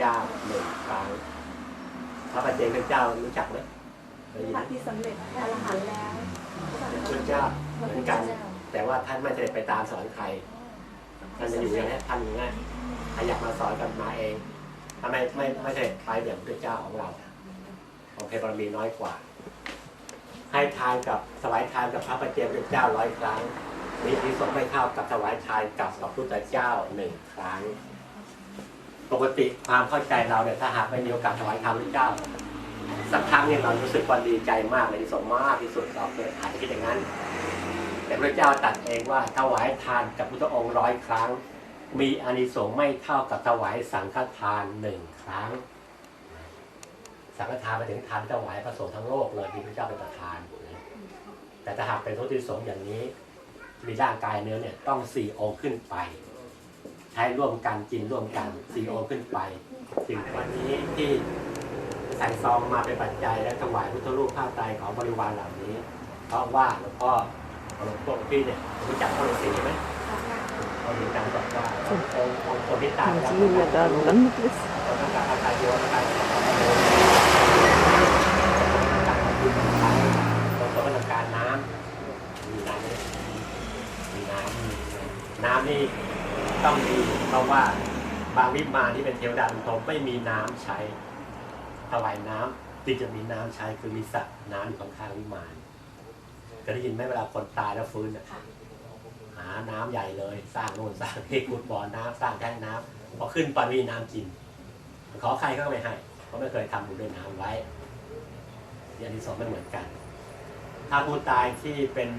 เจ้าหนึ่งครั้งพระปัจเจกพุทธเจ้ารู้จักไหมเคยได้ยินพไหมระที่สำเร็จอรหันต์แล้วเป็นพุทธเจ้าเหมือนกัน แต่ว่าท่านไม่ได้ไปตามสอนใคร ท่านจะอยู่อย่างนี้ท่านอย่างนี้ใครอยากมาสอนกันมาเองถ้าไม่ไม่ไม่ใช่ไปอย่างพระเจ้าของเราของเพชรบารมีน้อยกว่า ให้ทานกับถวายทานกับพระปัจเจกพุทธเจ้าร้อยครั้งมีที่สงไม่เท่ากับถวายทานกับพระพุทธเจ้าหนึ่งครั้ง ปกติความเข้าใจเราเนี่ยถ้าหากไม่มีโอกาสถวายทานพระเจ้า สักครั้งเนี่ยเรารู้สึกว่าดีใจมากเลยที่สมมากที่สุดเราเคยอาจจะคิดอย่างนั้น แต่พระเจ้าตรัดเองว่าถวายทานกับพุทธองค์ร้อยครั้ง มีอานิสงส์ไม่เท่ากับถวายสังฆทานหนึ่งครั้ง สังฆทานไปถึงทานถวายพระสงฆ์ทั้งโลกเลยที่พระเจ้าเป็นประธานแต่ถ้าหากเป็นทุติสงฆ์อย่างนี้มีร่างกายเนื้อเนี่ยต้องสี่องค์ขึ้นไป ใช้ร่วมกันกินร่วมกันสี่องค์ขึ้นไป ถึงวันนี้ที่ใส่ซองมาเป็นปัจจัยและถวายพุทธรูปผ้าไตรของบริวารเหล่านี้ เพราะว่าหลวงพ่อหลวงพ่อพี่เนี่ยรู้จักพ่อฤาษีไหมเขามี เป็นเทวดาเป็นพรหมไม่มีน้ำใช้ถวายน้ำจึงจะมีน้ำใช้คือมีสระน้ำอยู่ข้างๆวิมานเคยได้ยินไหมเวลาคนตายแล้วฟื้นอะหาน้ำใหญ่เลย สร้างโน่นสร้างนี่ขุดบ่อน้ำสร้างแท่งน้ำพอขึ้นไปมีน้ำกิน ขอใครก็ไม่ให้เพราะไม่เคยทำบุญด้วยน้ำไว้ที่อันที่สองไม่เหมือนกัน ถ้าผู้ตายที่เป็น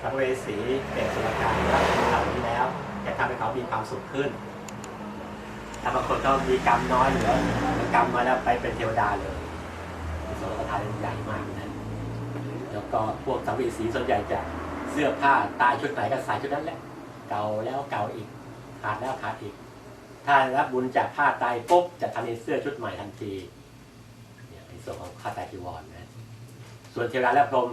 สัมภเวสีเป็นสุรกายรับเหล่านี้แล้วจะทำให้เขามีความสุขขึ้น ถ้าบางคนก็มีกรรมน้อยเหลือกรรมมาแล้วไปเป็นเทวดาเลยสุรกายใหญ่มากนะแล้วก็พวกสัมภเวสีส่วนใหญ่จะเสื้อผ้าตายชุดไหนก็ใส่ชุดนั้นแหละ เก่าแล้วเก่าอีกขาดแล้วขาดอีก ถ้ารับบุญจากผ้าไตรปุ๊บจะทำเป็นเสื้อชุดใหม่ทันทีเนี่ยในส่วนของผ้าไตรจีวรนะ ส่วนเทวดาและพรหม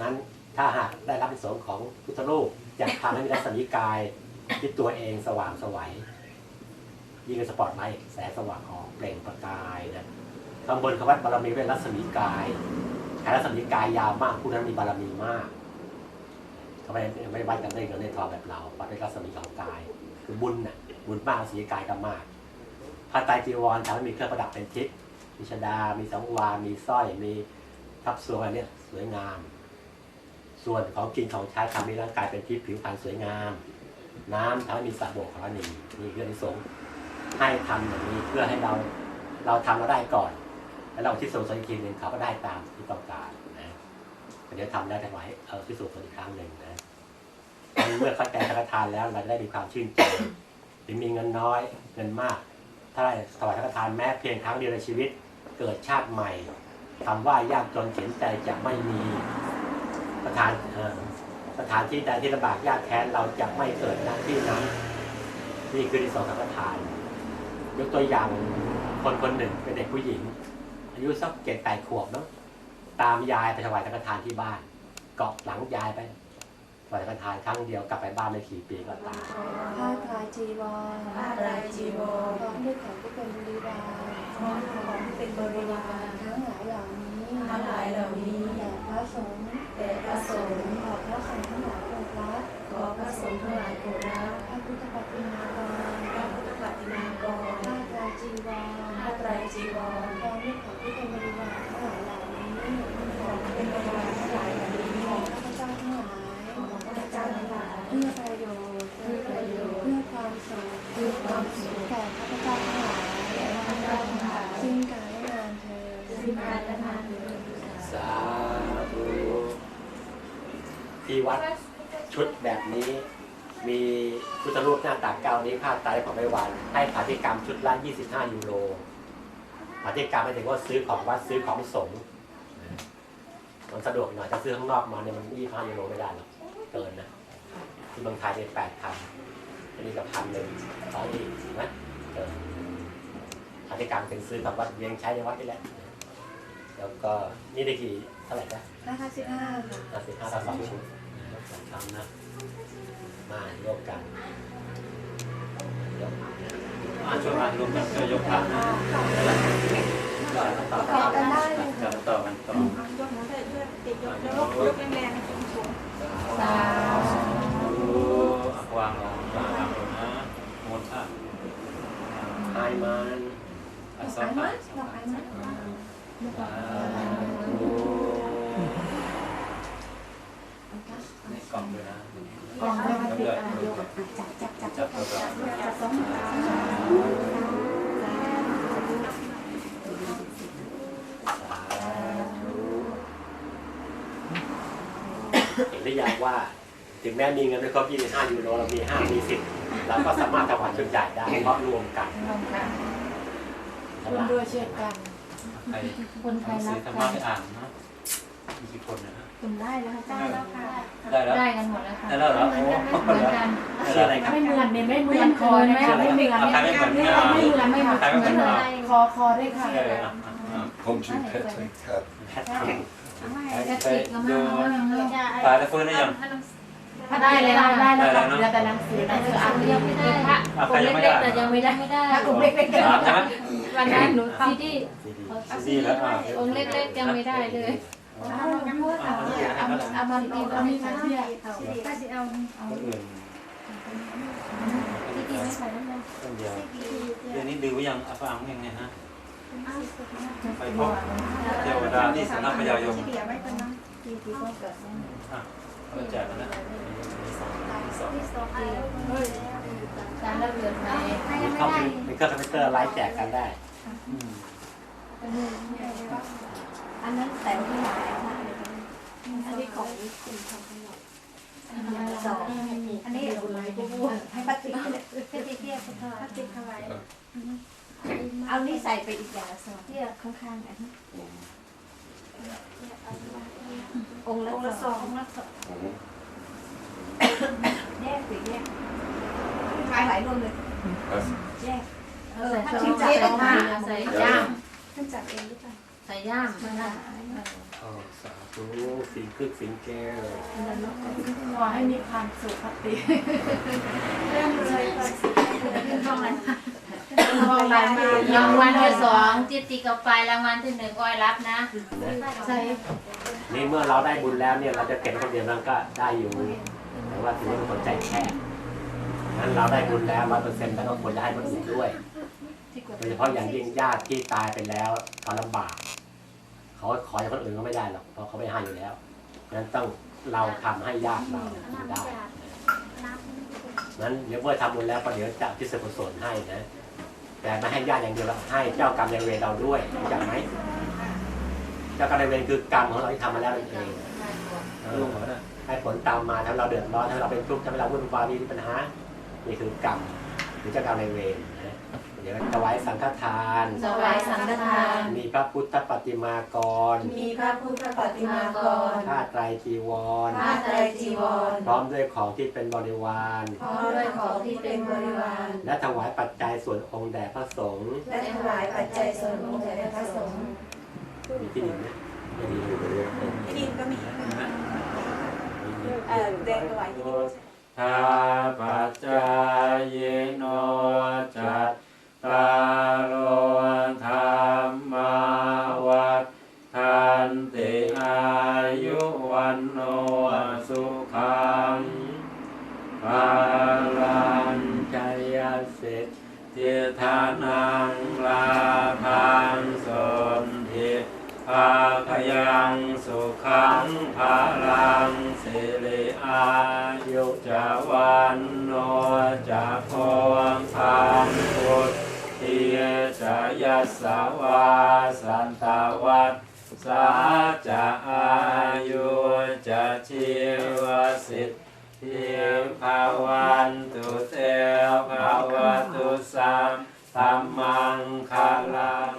นั้นถ้าหากได้รับในส่วนของพุทธรูปจะทำให้มีรัศมีกายที่ตัวเองสว่างสวัย ยิ่งเป็นสปอตไลท์แสงสว่างออกเปล่งประกายนะข้างบนคำว่าบารมีเป็นรัศมีกายใครรัศมีกายยาวมากผู้นั้นมีบารมีมากเขาไมไม่วัดกันได้เงินในทองแบบเราวัดด้วยรัศมีของกาย คือบุญน่ะบุญมากสีกายก็มากผ้าไตรจีวรทำให้มีเครื่องประดับเป็นทิพย์มีชดา มีสังวาลมีสร้อย มีทับสวงอะไรเนี่ยสวยงาม ส่วนของกินของใช้ทำให้ร่างกายเป็นทิพย์ผิวพรรณสวยงาม น้ำทำให้มีสระโบกของนึ่งมีเรื่องที่สง ให้ทำอย่างนี้เพื่อให้เราเราทำเราได้ก่อน แล้วเราที่สูงสุดอีกทีหนึ่งเขาก็ได้ตามที่ต้องการนะเดี๋ยวทำแล้วจะไว้เออที่สูงสุดอีกครั้งหนึ่งนะเมื่อเข้าใจสังฆทานแล้วเราจะได้มีความชื่นใจถึงมีเงินน้อยเงินมาก ถ้าได้ถวายสังฆทานแม้เพียงครั้งเดียวในชีวิต เกิดชาติใหม่คำว่ายากจนเข็นใจจะไม่มีสถานเอ่อสถานที่ใดที่ลำบากยากแค้นเราจะไม่เกิดณที่นั้นนี่คือที่สองสังฆทาน กตัวอย่างคนคนหนึ่งเป็นเด็กผู้หญิง อายุสักเจ็ดแปดขวบเนาะตามยายไปถวายสังฆทานที่บ้าน เกาะหลังยายไปถวายสังฆทานครั้งเดียวกลับไปบ้านไม่กี่ปีก็ตายผ้าทลายจีวรผ้าลายจีวรพร้อมด้วยของที่เป็นบริวารพร้อมของที่เป็นบริวารทั้งหลายเหล่านี้ทั้งหลายเหล่านี้แด่พระสงฆ์แต่พระสงฆ์ขอพระสงฆ์ทั้งหลายโปรดรับขอพระสงฆ์ทั้งหลายโปรดรับพระพุทธปฏิมากร พระพุทธปฏิมากร ผ้าทลายจีวร ผ้าไตรจีวร พร้อมด้วยของที่เป็นบริวารทั้งหลายเหล่านี้ ของที่เป็นบริวารทั้งหลายเหล่านี้ ของข้าพเจ้าทั้งหลาย ของพระเจ้าทั้งหลาย เพื่อประโยชน์ เพื่อประโยชน์ เพื่อความสุข เพื่อความสุข แก่ข้าพเจ้าทั้งหลาย แก่ข้าพเจ้าทั้งหลาย สิ้นกาลนานเธอญ สิ้นกาลนานเถิด สาธุที่วัด ชุดแบบนี้ มีพุทธรูปหน้าตักเก้านี้ผ้าไตรของไม่หวานให้ผาธิกรรมชุดละ25 ยูโรผาธิกรรมหมายถึงว่าซื้อของวัดซื้อของสงฆ์มันสะดวกหน่อยถ้าซื้อข้างนอกมาเนี่ยมัน25ยูโรไม่ได้หรอกเกินนะที่เมืองไทยเนี่ย8พันอันนี้กับพันหนึ่งสองอีกเห็นไหมเกินผาธิกรรมเป็นซื้อกับวัดเลี้ยงใช้ในวัดนี่แหละแล้วก็นี่ได้กี่เท่าไหร่นะห้าสิบห้าค่ะห้าสิบห้าต่อสองชุด สองคำนะ มาร่วมกันยกอะช่วยมาลุงกันช่วยยกพระต่อต่อกันได้เลยจะต่อกันต่อยกนะเพื่อนติดยกแล้วยกแรงๆสูงสูงสาวางลงวางลงนะมนต์พระไฮมันอัศไอ้พะมันดอกไอมันในกล่องด้วยนะ ก องไม่มาติดอะโยกจับจับจับจับตัวเราจับสองขาเห็นหรือยังว่า ถึงแม้มีเงินไม่ครบ25ยูโรเรามี5มี10เราก็สามารถถวายชุดใหญ่ได้เพราะรวมกันลงค่ะคุณด้วยเช่นกันใครคนไทยหนัรังกสือธรรกัมะนไปอ่านนะ มีกี่คนนะคุณได้แล้วได้แล้วค่ะได้แล้วได้กันหมดแล้วค่ะได้แล้วเหรอโอ้เหมือนกันชื่ออะไรครับไม่เหมือนเนี่ยไม่เหมือนคอนะคะไม่เหมือนใครเนี่ยไม่เหมือนไม่ไม่เอาเหมือนไม่เหมือนใครไม่เหมือนไม่เอาคอคอได้ค่ะเอออะอะผมชื่อแพทริกครับแพทริกแค่ติดก็มาเอาอย่างเงี้ยตายแล้วฟื้นได้ยังถ้าได้เลยได้ได้แล้วค่ะเหลือแต่หนังสือหนังสืออ่านยังไม่ได้พระอะคใครนยังไม่เล็ได้กๆแต่ยังไม่ได้ไม่ได้ถ้ากลุ่มเล็กๆสามใช่ไหมวันนั้นหนูซีดีซีดีดีแล้วอะองค์เล็กๆยังไม่ได้เลย เอางั้นพูดเอาเนี่ยเอาเอามาเอาเอามีมาเนี่ยถ้าจะเอาเอาคนอื่นซีดีไม่ใส่แล้วนคนเดียวเดี๋ยวนี้ดูยังอะฟังยังไงฮะไปพบเทวดาที่สำนักพญายมที่เบียร์ไว้เป็นน้อะเราจกันนะจานละเรือนไหมีเข้ามีเครื่องคอมพิวเตอร์ไลฟ์แจกกันได้ อันนั้นแต่ที่ไหนอันนี้ของคุณทำขนมสองอันนี้ให้ปัตติให้ติ๊กเทียบปัตติเท่าไหร่เอานี่ใส่ไปอีกอย่างสองเทียข้างๆอันนี้องค์ละสององค์ละสองแยกสิแยกขายหลายรวมเลยแยกเออถ้าช่ชิองมจัดจัออกมาใส่ย่ามท่านจัดเองหรือเปล่า ใส่ย่ามมาหาอ๋อสาธุสิงคึกสิงแก้วขอให้มีความสุขคติเริ่มเลยตอนห้องนั้นรางวัลที่สองจิตติกับไปรางวัลที่หนึ่งอ้อยรับนะใช่นี่เมื่อเราได้บุญแล้วเนี่ยเราจะเก็บคนเดียวมันก็ได้อยู่แต่ว่าถือว่าเป็นคนใจแคบงั้นเราได้บุญแล้วร้อยเปอร์เซ็นต์แล้วก็ควรจะให้คนอื่นด้วย โดยเฉพาะอย่างยิ่งญาติที่ตายไปแล้วเขาลำบาก เขาขอจากคนอื่นก็ไม่ได้หรอกเพราะเขาไม่ให้อยู่แล้วงั้นต้องเราทำให้ญาติเราถึงได้งั้นเดี๋ยวเมื่อทำบุญแล้วก็เดี๋ยวจะพิเศษกุศลให้นะ แต่ไม่ให้ญาติอย่างเดียวเราให้เจ้ากรรมนายเวรเราด้วยรู้จักไหมเจ้ากรรมนายเวรคือกรรมของเราที่ทำมาแล้วนั่นเองเอลุองเหรอเนี่ยให้ผลตามมาถ้าเราเดือดร้อนถ้าเราเป็นทุกข์ถ้าเราวุ่นวายมีปัญหานี่คือกรรมหรือเจ้ากรรมนายเวรนะ เดี๋ยวถวายสังฆทานสวายสังฆทาน มีพระพุทธปฏิมากร มีพระพุทธปฏิมากรผ้าไตรจีวรผ้าไตรจีวร พร้อมด้วยของที่เป็นบริวารพร้อมด้วยของที่เป็นบริวาร และถวายปัจจัยส่วนองค์แด่พระสงฆ์และถวายปัจจัยส่วนองค์แด่พระสงฆ์มีที่ดินไหมไม่ดีอยู่เลยๆที่ดินก็มีเห็นไหมเออแดงถวายที่ดินทาปัจจายโนจัต ตาโลธรรมาวัฏทันติอายุวันโนสุขังภาลังใจยเสร็จทิทานังลาพังสนทิภาคยังสุขังภาลังสิริอายุจาวันโนจะโพงพังพุทธ จะยัสสวาสันตวัตสาจะอายุจะชีวสิทธิทิภาวันตุเตภาวตุสัมธรรมังคาลัง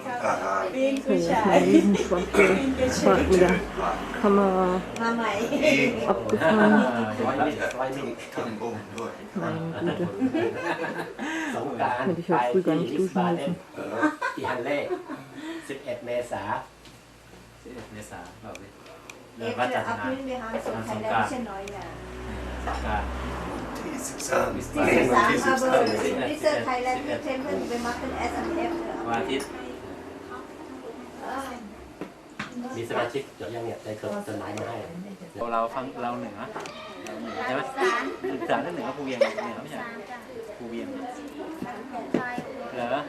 ปีนผู้ชายปีนกระ เช้า Come on, มาใหม่ร้อยมิตรร้อยมิตรทำบุญด้วย mein Güte. สงกราร Hätte ich ไป auch früh gar ที่ nicht ลิสบา duschen เดน müssen. เออที่ฮันเล่11เมษาสิบเอ็ดเมษายนเราเลยเอเริ่มฟพระจะจันทเอานาพื้นไปหาสงไทยแล้วไม่ใช่น้อยอย่างสงกรารที่ 17. Bis 13, aber Ja. diese Thailand Tempel, wir machen SMF. วันอาทิตย์ มีสมาชิกเดี๋ยวยังเนี่ยได้จดจดหมายมาให้เราฟังเราเหนือเราเหนือใช่ไหมศึกษาเรื่องเหนือภูเวียงเหนือไม่ใช่ภูเวียงเหรอ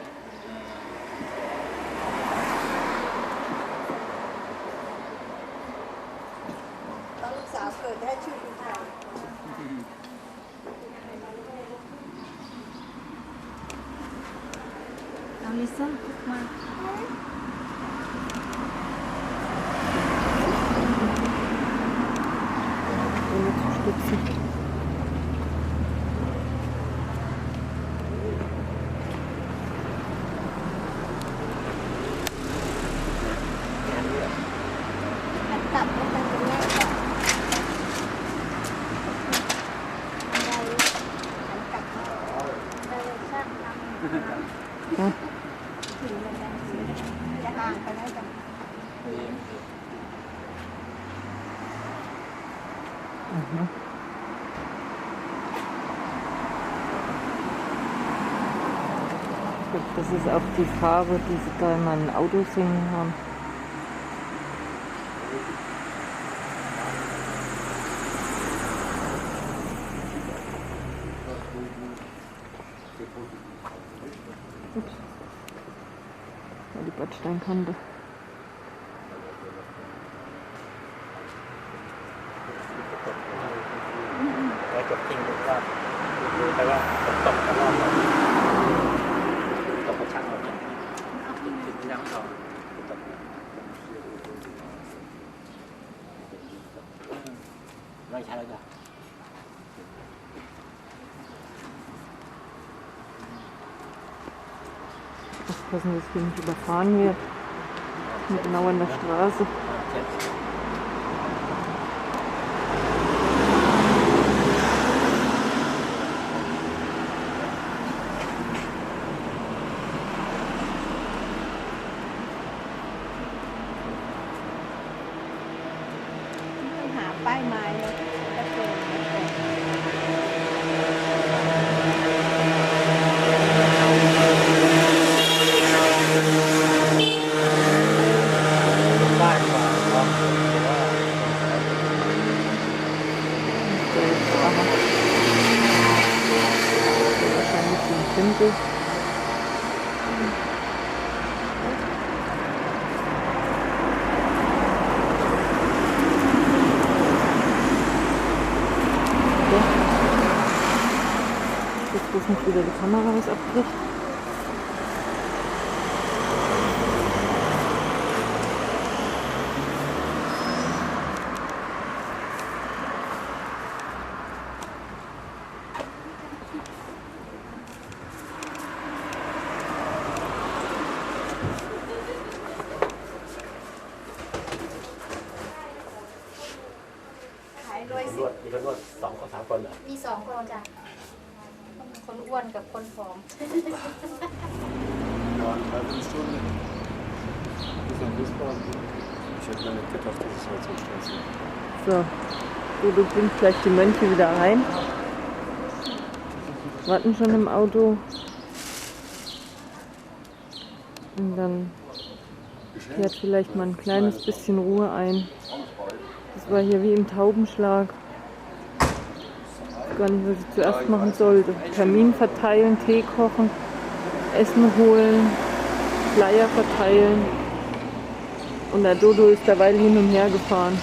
Ich glaube, das ist auch die Farbe, die sie da in meinen Autos hängen haben. Ups. Ja, die Bordsteinkante. ด้จดทิ้งดูว่าดูไปว่าฝนตกกระรอกไหมตกกระชังหมดเลยติดยังต่อไม่ใช่แล้วจ้ะ Aufpassen, dass wir nicht überfahren werden. Wir sind genau an der Straße. Jetzt bloß nicht wieder die Kamera was abbricht.นวดมีคนนวดสองคนสามคนเหรอ มีสองคนจ้ะ คนอ้วนกับคนผอม Ja, eine Dreiviertelstunde. Bis in Wiesbaden. Ich hätte mir nicht gedacht, dass es heute so schnell geht. So, so, du bringst gleich die Mönche wieder rein. Warten schon im Auto. Und dann kehrt vielleicht mal ein kleines bisschen Ruhe ein. Das war hier wie im Taubenschlag. Gar nicht, was ich zuerst machen sollte. Termin verteilen, Tee kochen, Essen holen, Flyer verteilen. Und der Dodo ist derweil hin und her gefahren.